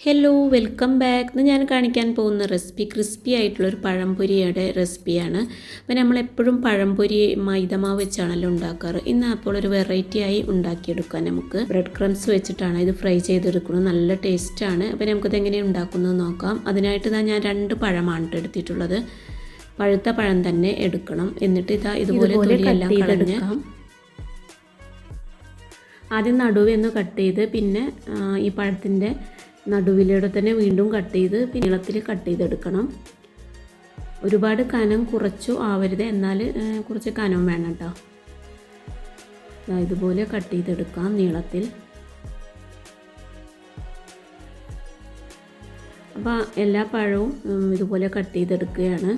Hello welcome back ഇന്ന് ഞാൻ കാണിക്കാൻ പോകുന്ന റെസിപ്പി ക്രിസ്പി ആയിട്ടുള്ളൊരു പഴംപൊരിയുടെ റെസിപ്പിയാണ് അപ്പോൾ നമ്മളെപ്പോഴും പഴംപൊരി മൈദമാവ് വെച്ചാണല്ലോ ഉണ്ടാക്കാറ്. ഇന്ന് അപ്പോൾ ഒരു വെറൈറ്റി ആയി ഉണ്ടാക്കിയെടുക്കാം നമുക്ക്. ബ്രെഡ് ക്രംസ് വെച്ചിട്ടാണ് ഇത് ഫ്രൈ ചെയ്തെടുക്കുന്നത്. നല്ല ടേസ്റ്റാണ് അപ്പോൾ നമുക്കത് എങ്ങനെ ഉണ്ടാക്കുന്നത് നോക്കാം. അതിനായിട്ട് ഇതാ ഞാൻ രണ്ട് പഴമാണ് എടുത്തിട്ടുള്ളത്. പഴുത്ത പഴം തന്നെ എടുക്കണം. എന്നിട്ട് ഇതാ ഇതുപോലെ തൊലിയെല്ലാം കളഞ്ഞ് ആദ്യം നടുവെന്ന് കട്ട് ചെയ്ത് പിന്നെ ഈ പഴത്തിന്റെ നടുവിലൂടെ തന്നെ വീണ്ടും കട്ട് ചെയ്ത് നീളത്തിൽ കട്ട് ചെയ്തെടുക്കണം. ഒരുപാട് കനം കുറച്ചു ആവരുത് എന്നാൽ കുറച്ച് കനം വേണം കേട്ടോ. ഇതുപോലെ കട്ട് ചെയ്തെടുക്കാം നീളത്തിൽ. അപ്പോൾ എല്ലാ പഴവും ഇതുപോലെ കട്ട് ചെയ്തെടുക്കുകയാണ്.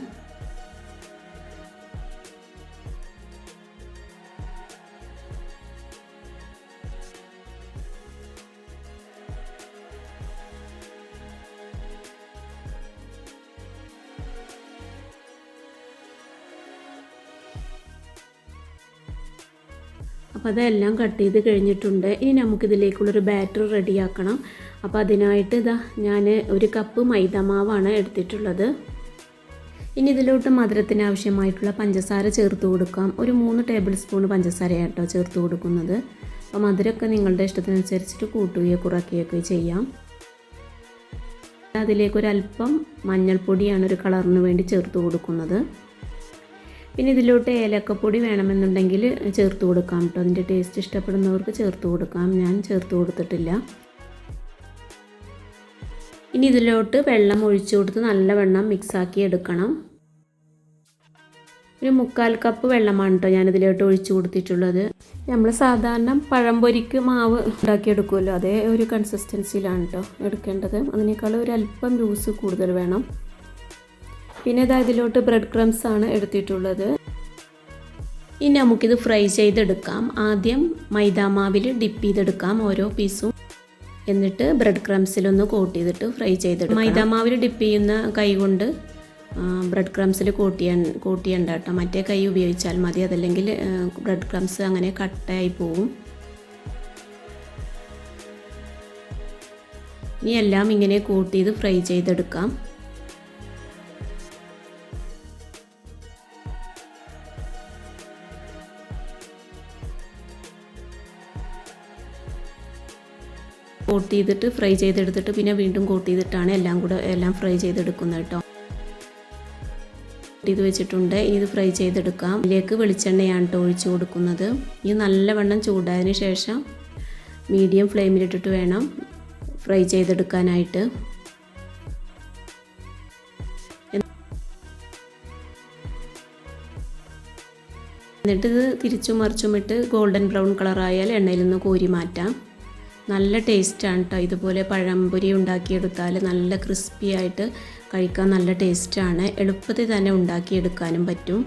അപ്പോൾ അതെല്ലാം കട്ട് ചെയ്ത് കഴിഞ്ഞിട്ടുണ്ട്. ഇനി നമുക്കിതിലേക്കുള്ളൊരു ബാറ്റർ റെഡിയാക്കണം. അപ്പോൾ അതിനായിട്ട് ഇതാ ഞാൻ ഒരു കപ്പ് മൈദമാവാണ് എടുത്തിട്ടുള്ളത്. ഇനി ഇതിലോട്ട് മധുരത്തിന് ആവശ്യമായിട്ടുള്ള പഞ്ചസാര ചേർത്ത് കൊടുക്കാം. ഒരു മൂന്ന് ടേബിൾ സ്പൂൺ പഞ്ചസാരയാട്ടോ ചേർത്ത് കൊടുക്കുന്നത്. അപ്പോൾ മധുരമൊക്കെ നിങ്ങളുടെ ഇഷ്ടത്തിനനുസരിച്ചിട്ട് കൂട്ടുകയോ കുറയ്ക്കുകയൊക്കെ ചെയ്യാം. അതിലേക്കൊരൽപ്പം മഞ്ഞൾപ്പൊടിയാണ് ഒരു കളറിന് വേണ്ടി ചേർത്ത് കൊടുക്കുന്നത്. പിന്നെ ഇതിലോട്ട് ഏലക്കപ്പൊടി വേണമെന്നുണ്ടെങ്കിൽ ചേർത്ത് കൊടുക്കാം കേട്ടോ. അതിന്റെ ടേസ്റ്റ് ഇഷ്ടപ്പെടുന്നവർക്ക് ചേർത്ത് കൊടുക്കാം. ഞാൻ ചേർത്ത് കൊടുത്തിട്ടില്ല. ഇനി ഇതിലോട്ട് വെള്ളം ഒഴിച്ചു കൊടുത്ത് നല്ല മിക്സാക്കി എടുക്കണം. ഒരു മുക്കാൽ കപ്പ് വെള്ളമാണ് കേട്ടോ ഞാനിതിലോട്ട് ഒഴിച്ചു കൊടുത്തിട്ടുള്ളത്. നമ്മൾ സാധാരണ പഴംപൊരിക്ക് മാവ് ഉണ്ടാക്കിയെടുക്കുമല്ലോ അതേ ഒരു കൺസിസ്റ്റൻസിയിലാണ് കേട്ടോ എടുക്കേണ്ടത്. അതിനേക്കാൾ ഒരു അല്പം ലൂസ് കൂടുതൽ വേണം. പിന്നെ ഇതാ ഇതിലോട്ട് ബ്രെഡ് ക്രംസ് ആണ് എടുത്തിട്ടുള്ളത്. ഇനി നമുക്കിത് ഫ്രൈ ചെയ്തെടുക്കാം. ആദ്യം മൈദാമാവിൽ ഡിപ്പ് ചെയ്തെടുക്കാം ഓരോ പീസും എന്നിട്ട് ബ്രെഡ് ക്രംസിലൊന്ന് കോട്ട് ചെയ്തിട്ട് ഫ്രൈ ചെയ്തെടുക്കാം. മൈദാമാവിൽ ഡിപ്പ് ചെയ്യുന്ന കൈ കൊണ്ട് ബ്രെഡ് ക്രംസിൽ കോട്ട് കോട്ടിയ കോട്ടിയണ്ട കേട്ടോ. മറ്റേ കൈ ഉപയോഗിച്ചാൽ മതി. അതല്ലെങ്കിൽ ബ്രെഡ് ക്രംസ് അങ്ങനെ കട്ടായി പോവും. ഇനി എല്ലാം ഇങ്ങനെ കോട്ട് ചെയ്ത് ഫ്രൈ ചെയ്തെടുക്കാം. കോട്ട് ചെയ്തിട്ട് ഫ്രൈ ചെയ്തെടുത്തിട്ട് പിന്നെ വീണ്ടും കോട്ട് ചെയ്തിട്ടാണ് എല്ലാം കൂടെ എല്ലാം ഫ്രൈ ചെയ്തെടുക്കുന്നത് കേട്ടോ. ഇത് വെച്ചിട്ടുണ്ട്. ഇനി ഇത് ഫ്രൈ ചെയ്തെടുക്കാം. ഇതിലേക്ക് വെളിച്ചെണ്ണയാണ് കേട്ടോ ഒഴിച്ചു കൊടുക്കുന്നത്. ഇത് നല്ലവണ്ണം ചൂടായതിന് ശേഷം മീഡിയം ഫ്ലെയിമിലിട്ടിട്ട് വേണം ഫ്രൈ ചെയ്തെടുക്കാനായിട്ട്. എന്നിട്ട് ഇത് തിരിച്ചും മറിച്ചും ഇട്ട് ഗോൾഡൻ ബ്രൗൺ കളറായാൽ എണ്ണയിൽ നിന്ന് കോരി മാറ്റാം. നല്ല ടേസ്റ്റാണ് കേട്ടോ ഇതുപോലെ പഴംപൊരി ഉണ്ടാക്കിയെടുത്താൽ നല്ല ക്രിസ്പി ആയിട്ട് കഴിക്കാൻ നല്ല ടേസ്റ്റാണ്. എളുപ്പത്തിൽ തന്നെ ഉണ്ടാക്കിയെടുക്കാനും പറ്റും.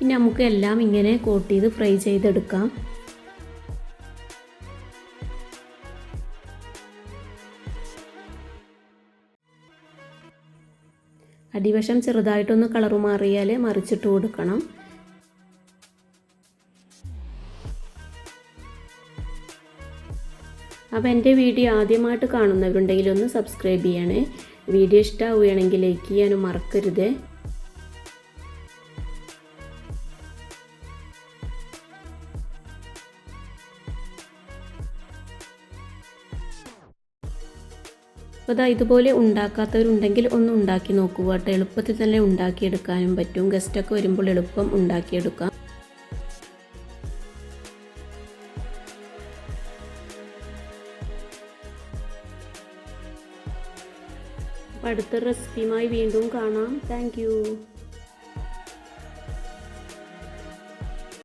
ഇനി നമുക്ക് എല്ലാം ഇങ്ങനെ കോട്ട് ചെയ്ത് ഫ്രൈ ചെയ്തെടുക്കാം. അടിവശം ചെറുതായിട്ടൊന്ന് കളറ് മാറിയാൽ മറിച്ചിട്ട് കൊടുക്കണം. അപ്പോൾ എന്റെ വീഡിയോ ആദ്യമായിട്ട് കാണുന്നവരുണ്ടെങ്കിൽ ഒന്ന് സബ്സ്ക്രൈബ് ചെയ്യണേ. വീഡിയോ ഇഷ്ടമാവുകയാണെങ്കിൽ ലൈക്ക് ചെയ്യാനും മറക്കരുത്. അപ്പോൾ അതാ ഇതുപോലെ ഉണ്ടാക്കാത്തവരുണ്ടെങ്കിൽ ഒന്ന് ഉണ്ടാക്കി നോക്കുക കേട്ടോ എളുപ്പത്തിൽ തന്നെ ഉണ്ടാക്കിയെടുക്കാനും പറ്റും. ഗസ്റ്റൊക്കെ വരുമ്പോൾ എളുപ്പം ഉണ്ടാക്കിയെടുക്കാം. അടുത്ത റെസിപ്പിയുമായി വീണ്ടും കാണാം. താങ്ക്